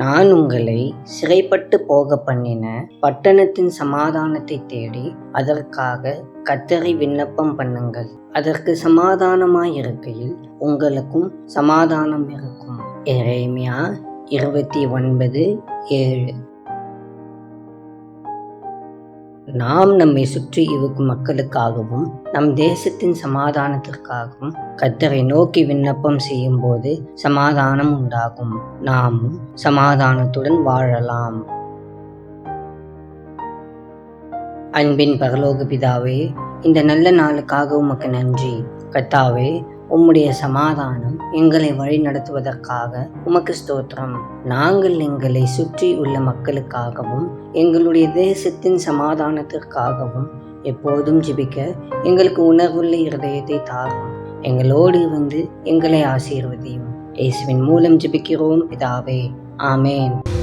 நான் உங்களை சிறைப்பட்டு போக பண்ணின பட்டணத்தின் சமாதானத்தை தேடி அதற்காக கத்தரை விண்ணப்பம் பண்ணுங்கள். அதற்கு சமாதானமாயிருக்கையில் உங்களுக்கும் சமாதானம் இருக்கும். எரேமியா இருபத்தி ஒன்பது ஏழு. நாம் நம்மை சுற்றி இருக்கும் மக்களுக்காகவும் நம் தேசத்தின் சமாதானத்திற்காகவும் கத்தரை நோக்கி விண்ணப்பம் செய்யும் போது சமாதானம் உண்டாகும். நாமும் சமாதானத்துடன் வாழலாம். அன்பின் பரலோக பிதாவே இந்த நல்ல நாளுக்காக உமக்கு நன்றி. கத்தாவே உம்முடைய சமாதானம் எங்களை வழி நடத்துவதற்காக உமக்கு ஸ்தோத்திரம். நாங்கள் எங்களை சுற்றி உள்ள மக்களுக்காகவும் எங்களுடைய தேசத்தின் சமாதானத்திற்காகவும் எப்போதும் ஜிபிக்க எங்களுக்கு உணர்வுள்ள இருதயத்தை தாரும். எங்களோடு வந்து எங்களை ஆசீர்வதியும். இயேசுவின் மூலம் ஜிபிக்கிறோம் பிதாவே. ஆமேன்.